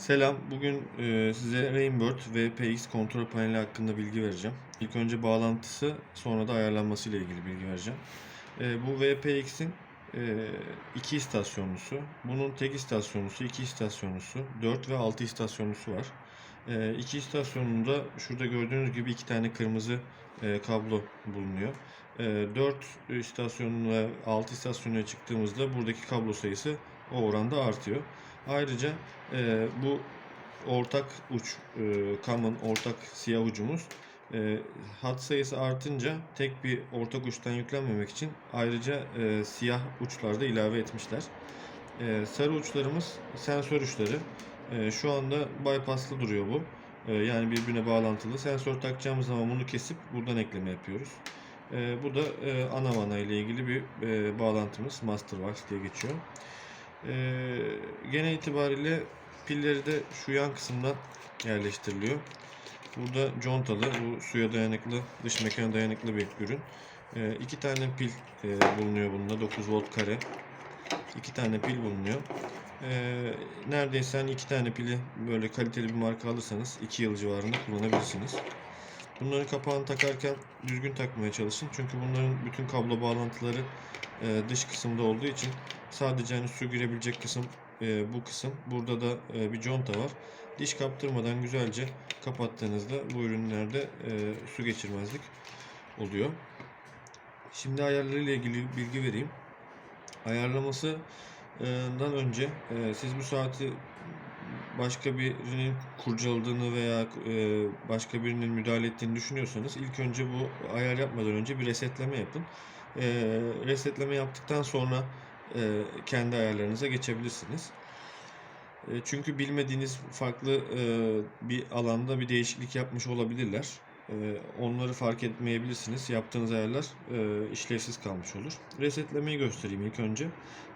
Selam. Bugün e, size Rainbird VPX kontrol paneli hakkında bilgi vereceğim. İlk önce bağlantısı, sonra da ayarlanması ile ilgili bilgi vereceğim. E, bu VPX'in e, iki istasyonlusu, bunun tek istasyonlusu, iki istasyonlusu, 4 ve 6 istasyonlusu var. İki istasyonunda şurada gördüğünüz gibi iki tane kırmızı kablo bulunuyor. E, 4 istasyonuna 6 istasyonuna çıktığımızda buradaki kablo sayısı o oranda artıyor. Ayrıca e, bu ortak uç, e, common ortak siyah ucumuz e, hat sayısı artınca tek bir ortak uçtan yüklenmemek için ayrıca e, siyah uçlarda ilave etmişler. E, sarı uçlarımız sensör uçları. E, şu anda bypasslı duruyor bu. E, yani birbirine bağlantılı. Sensör takacağımız zaman bunu kesip buradan ekleme yapıyoruz. E, bu da e, ana vana ile ilgili bir e, bağlantımız. Masterbox diye geçiyor. Ee, genel itibariyle pilleri de şu yan kısımdan yerleştiriliyor. Burada contalı, bu suya dayanıklı, dış mekana dayanıklı bir ürün. Ee, iki tane pil e, bulunuyor bunda, 9 volt kare. İki tane pil bulunuyor. Ee, neredeyse hani iki tane pili böyle kaliteli bir marka alırsanız 2 yıl civarında kullanabilirsiniz. Bunların kapağını takarken düzgün takmaya çalışın. Çünkü bunların bütün kablo bağlantıları e, dış kısımda olduğu için sadece hani su girebilecek kısım e, bu kısım. Burada da e, bir conta var. Diş kaptırmadan güzelce kapattığınızda bu ürünlerde e, su geçirmezlik oluyor. Şimdi ayarlarıyla ilgili bilgi vereyim. Ayarlamasından önce e, siz bu saati başka birinin kurcaladığını veya e, başka birinin müdahale ettiğini düşünüyorsanız ilk önce bu ayar yapmadan önce bir resetleme yapın. E, resetleme yaptıktan sonra e, kendi ayarlarınıza geçebilirsiniz. Çünkü bilmediğiniz farklı bir alanda bir değişiklik yapmış olabilirler. Onları fark etmeyebilirsiniz. Yaptığınız ayarlar işlevsiz kalmış olur. Resetlemeyi göstereyim ilk önce.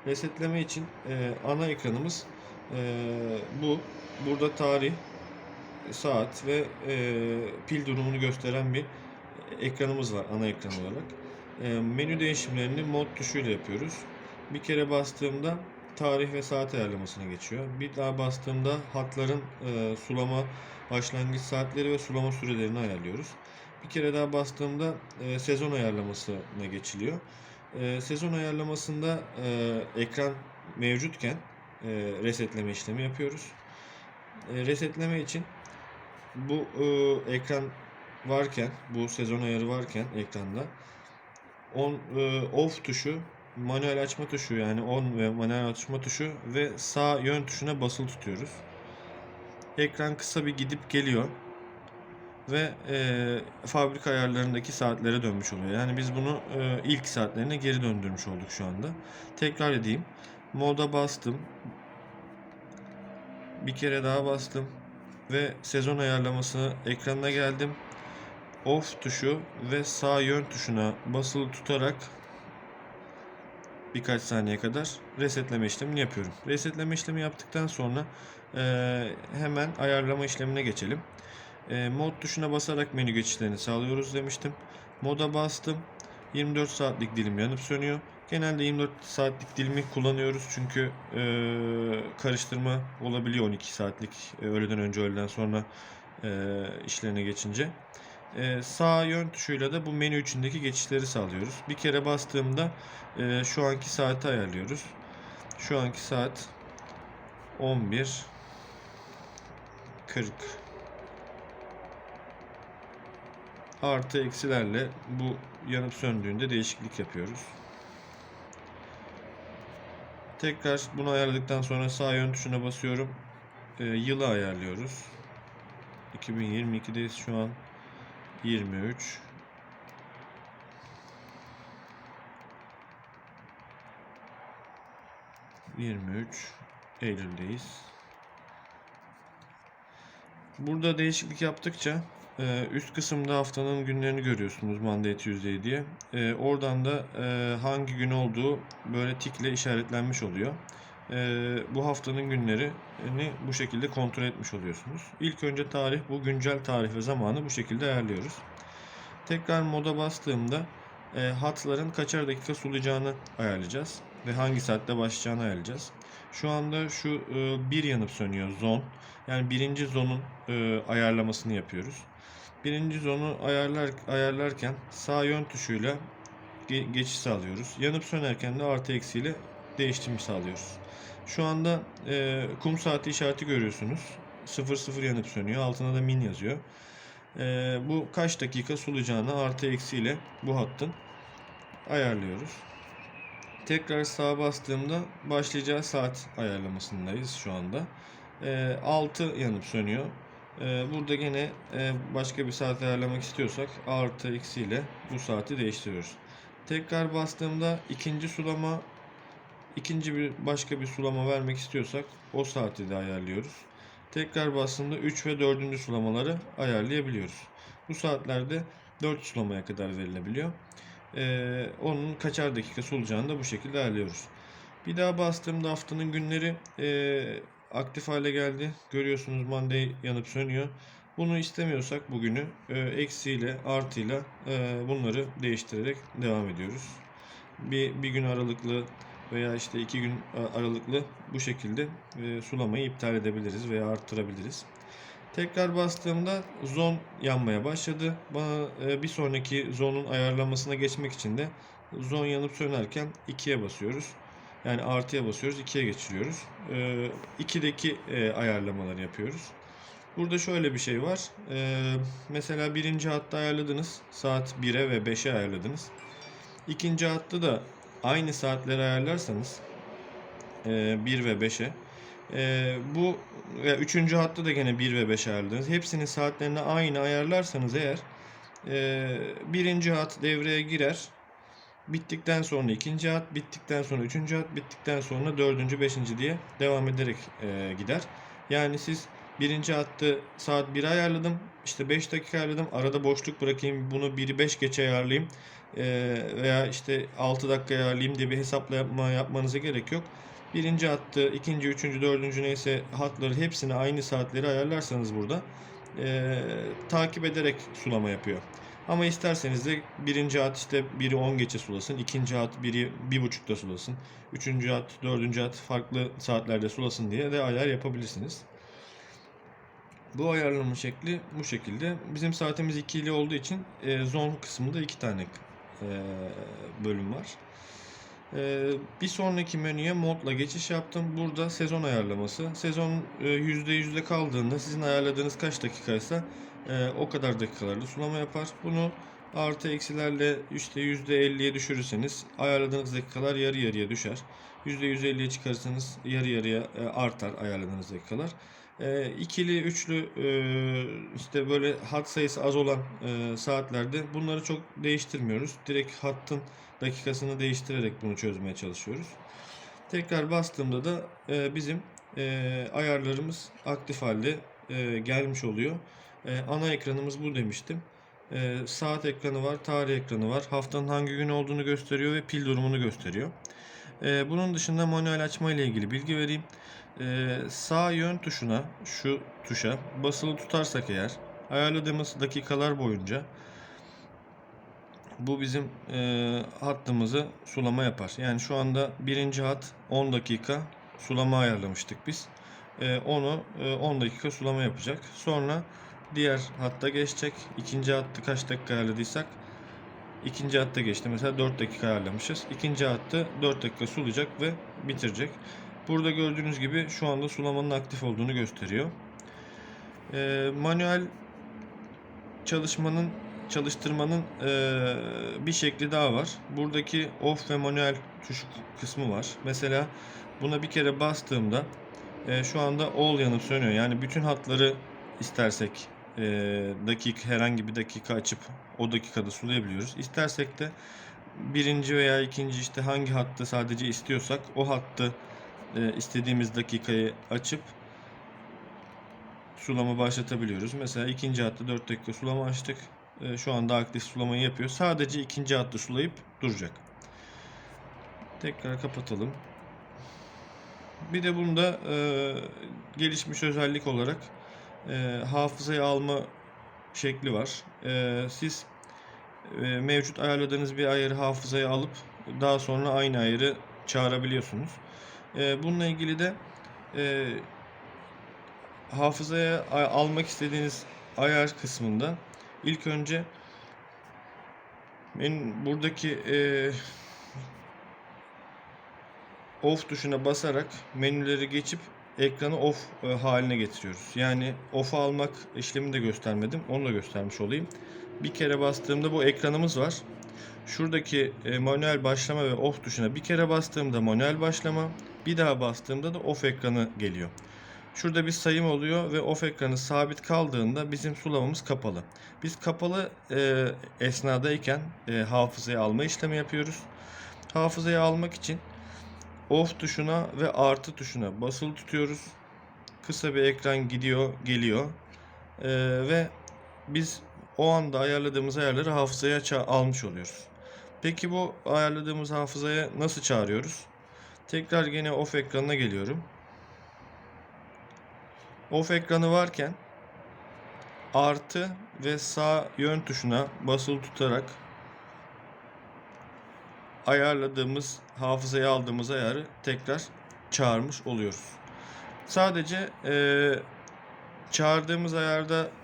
Resetleme için ana ekranımız e, bu. Burada tarih, saat ve e, pil durumunu gösteren bir ekranımız var ana ekran olarak. E, menü değişimlerini mod tuşuyla yapıyoruz. Bir kere bastığımda tarih ve saat ayarlamasına geçiyor. Bir daha bastığımda hatların e, sulama başlangıç saatleri ve sulama sürelerini ayarlıyoruz. Bir kere daha bastığımda e, sezon ayarlamasına geçiliyor. E, sezon ayarlamasında e, ekran mevcutken e, resetleme işlemi yapıyoruz. E, resetleme için bu e, ekran varken, bu sezon ayarı varken ekranda on off tuşu, manuel açma tuşu yani on ve manuel açma tuşu ve sağ yön tuşuna basılı tutuyoruz. Ekran kısa bir gidip geliyor ve e, fabrika ayarlarındaki saatlere dönmüş oluyor. Yani biz bunu e, ilk saatlerine geri döndürmüş olduk şu anda. Tekrar edeyim. Moda bastım. Bir kere daha bastım ve sezon ayarlaması ekranına geldim. Off tuşu ve sağ yön tuşuna basılı tutarak birkaç saniye kadar resetleme işlemini yapıyorum. Resetleme işlemi yaptıktan sonra e, hemen ayarlama işlemine geçelim. E, mod tuşuna basarak menü geçişlerini sağlıyoruz demiştim. Moda bastım. 24 saatlik dilim yanıp sönüyor. Genelde 24 saatlik dilimi kullanıyoruz çünkü e, karıştırma olabiliyor 12 saatlik e, öğleden önce öğleden sonra e, işlerine geçince. E, sağ yön tuşuyla da bu menü içindeki geçişleri sağlıyoruz. Bir kere bastığımda e, şu anki saati ayarlıyoruz. Şu anki saat 11 40 artı eksilerle bu yanıp söndüğünde değişiklik yapıyoruz. Tekrar bunu ayarladıktan sonra sağ yön tuşuna basıyorum. E, yılı ayarlıyoruz. 2022'deyiz şu an. 23 23 Eylül'deyiz. Burada değişiklik yaptıkça e, üst kısımda haftanın günlerini görüyorsunuz Monday Tuesday diye. E, oradan da e, hangi gün olduğu böyle tikle işaretlenmiş oluyor. Bu haftanın günlerini bu şekilde kontrol etmiş oluyorsunuz. İlk önce tarih bu güncel tarih ve zamanı bu şekilde ayarlıyoruz. Tekrar moda bastığımda hatların kaçar dakika sulayacağını ayarlayacağız ve hangi saatte başlayacağını ayarlayacağız. Şu anda şu e, bir yanıp sönüyor zon. Yani birinci zonun e, ayarlamasını yapıyoruz. Birinci zonu ayarlar ayarlarken sağ yön tuşuyla ge- geçiş sağlıyoruz. Yanıp sönerken de artı eksiyle değiştirme sağlıyoruz. Şu anda e, kum saati işareti görüyorsunuz. 00 yanıp sönüyor. Altına da min yazıyor. E, bu kaç dakika sulayacağını artı eksiyle bu hattın ayarlıyoruz. Tekrar sağa bastığımda başlayacağı saat ayarlamasındayız şu anda. E, 6 yanıp sönüyor. E, burada gene e, başka bir saat ayarlamak istiyorsak artı eksiyle bu saati değiştiriyoruz. Tekrar bastığımda ikinci sulama ikinci bir başka bir sulama vermek istiyorsak o saati de ayarlıyoruz. Tekrar bastığımda 3 ve 4. sulamaları ayarlayabiliyoruz. Bu saatlerde 4 sulamaya kadar verilebiliyor. Ee, onun kaçar dakika olacağını da bu şekilde ayarlıyoruz. Bir daha bastığımda haftanın günleri e, aktif hale geldi. Görüyorsunuz Monday yanıp sönüyor. Bunu istemiyorsak bugünü e, eksiyle artıyla e, bunları değiştirerek devam ediyoruz. Bir, bir gün aralıklı veya işte iki gün a- aralıklı bu şekilde e, sulamayı iptal edebiliriz veya arttırabiliriz. Tekrar bastığımda zon yanmaya başladı. Bana e, bir sonraki zonun ayarlanmasına geçmek için de zon yanıp sönerken 2'ye basıyoruz. Yani artıya basıyoruz, 2'ye geçiriyoruz. E, 2'deki e, ayarlamaları yapıyoruz. Burada şöyle bir şey var. E, mesela birinci hatta ayarladınız. Saat 1'e ve 5'e ayarladınız. İkinci hattı da aynı saatleri ayarlarsanız e, 1 ve 5'e e, bu ve üçüncü hatta da gene 1 ve 5 ayarladınız. Hepsinin saatlerini aynı ayarlarsanız eğer e, birinci hat devreye girer. Bittikten sonra ikinci hat, bittikten sonra üçüncü hat, bittikten sonra dördüncü, beşinci diye devam ederek e, gider. Yani siz birinci hattı saat 1'e ayarladım. işte 5 dakika ayarladım. Arada boşluk bırakayım. Bunu 1'i 5 geçe ayarlayayım. E, veya işte 6 dakika ayarlayayım diye bir hesaplama yapmanıza gerek yok. Birinci hattı, ikinci, üçüncü, dördüncü neyse hatları hepsini aynı saatleri ayarlarsanız burada e, takip ederek sulama yapıyor. Ama isterseniz de birinci hat işte biri 10 geçe sulasın, ikinci hat biri bir buçukta sulasın, üçüncü hat, dördüncü hat farklı saatlerde sulasın diye de ayar yapabilirsiniz. Bu ayarlama şekli bu şekilde. Bizim saatimiz ikili olduğu için e, zone kısmında iki tane e, bölüm var. Ee, bir sonraki menüye modla geçiş yaptım. Burada sezon ayarlaması. Sezon e, %100'de kaldığında sizin ayarladığınız kaç dakikaysa e, o kadar dakikalarda sulama yapar. Bunu artı eksilerle işte %50'ye düşürürseniz ayarladığınız dakikalar yarı yarıya düşer. %150'ye çıkarırsanız yarı yarıya e, artar ayarladığınız dakikalar. E, ikili, üçlü e, işte böyle hat sayısı az olan e, saatlerde bunları çok değiştirmiyoruz. Direkt hattın dakikasını değiştirerek bunu çözmeye çalışıyoruz. Tekrar bastığımda da e, bizim e, ayarlarımız aktif halde e, gelmiş oluyor. E, ana ekranımız bu demiştim. E, saat ekranı var, tarih ekranı var. Haftanın hangi gün olduğunu gösteriyor ve pil durumunu gösteriyor. E, bunun dışında manuel açma ile ilgili bilgi vereyim. E, sağ yön tuşuna, şu tuşa basılı tutarsak eğer ayarladığımız dakikalar boyunca bu bizim e, hattımızı sulama yapar. Yani şu anda birinci hat 10 dakika sulama ayarlamıştık biz. E, onu e, 10 dakika sulama yapacak. Sonra diğer hatta geçecek. İkinci hattı kaç dakika ayarladıysak ikinci hatta geçti. Mesela 4 dakika ayarlamışız. İkinci hattı 4 dakika sulayacak ve bitirecek. Burada gördüğünüz gibi şu anda sulamanın aktif olduğunu gösteriyor. E, manuel çalışmanın çalıştırmanın eee, bir şekli daha var. Buradaki off ve manuel tuş kısmı var. Mesela buna bir kere bastığımda eee, şu anda all yanıp sönüyor. Yani bütün hatları istersek eee dakika herhangi bir dakika açıp o dakikada sulayabiliyoruz. İstersek de birinci veya ikinci işte hangi hattı sadece istiyorsak o hattı eee, istediğimiz dakikayı açıp sulama başlatabiliyoruz. Mesela ikinci hatta 4 dakika sulama açtık. Ee, Şu anda aktif sulamayı yapıyor. Sadece ikinci hattı sulayıp duracak. Tekrar kapatalım. Bir de bunda e, gelişmiş özellik olarak e, hafızaya alma şekli var. E, siz e, mevcut ayarladığınız bir ayarı hafızaya alıp daha sonra aynı ayarı çağırabiliyorsunuz. Ee, bununla ilgili de e, hafızaya almak istediğiniz ayar kısmında ilk önce benim buradaki e, off tuşuna basarak menüleri geçip ekranı off e, haline getiriyoruz. Yani off'a almak işlemini de göstermedim. Onu da göstermiş olayım. Bir kere bastığımda bu ekranımız var. Şuradaki e, manuel başlama ve off tuşuna bir kere bastığımda manuel başlama, bir daha bastığımda da off ekranı geliyor. Şurada bir sayım oluyor ve off ekranı sabit kaldığında bizim sulamamız kapalı. Biz kapalı e, esnadayken e, hafızaya alma işlemi yapıyoruz. Hafızaya almak için off tuşuna ve artı tuşuna basılı tutuyoruz. Kısa bir ekran gidiyor, geliyor. E, ve biz o anda ayarladığımız ayarları hafızaya almış oluyoruz. Peki bu ayarladığımız hafızaya nasıl çağırıyoruz? Tekrar gene off ekranına geliyorum. Off ekranı varken artı ve sağ yön tuşuna basılı tutarak ayarladığımız hafızaya aldığımız ayarı tekrar çağırmış oluyoruz. Sadece eee, çağırdığımız ayarda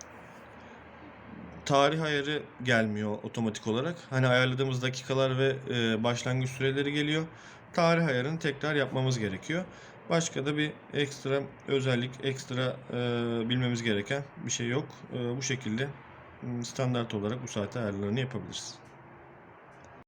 tarih ayarı gelmiyor otomatik olarak. Hani ayarladığımız dakikalar ve e, başlangıç süreleri geliyor. Tarih ayarını tekrar yapmamız gerekiyor. Başka da bir ekstra özellik, ekstra e, bilmemiz gereken bir şey yok. E, bu şekilde standart olarak bu saate ayarlarını yapabiliriz.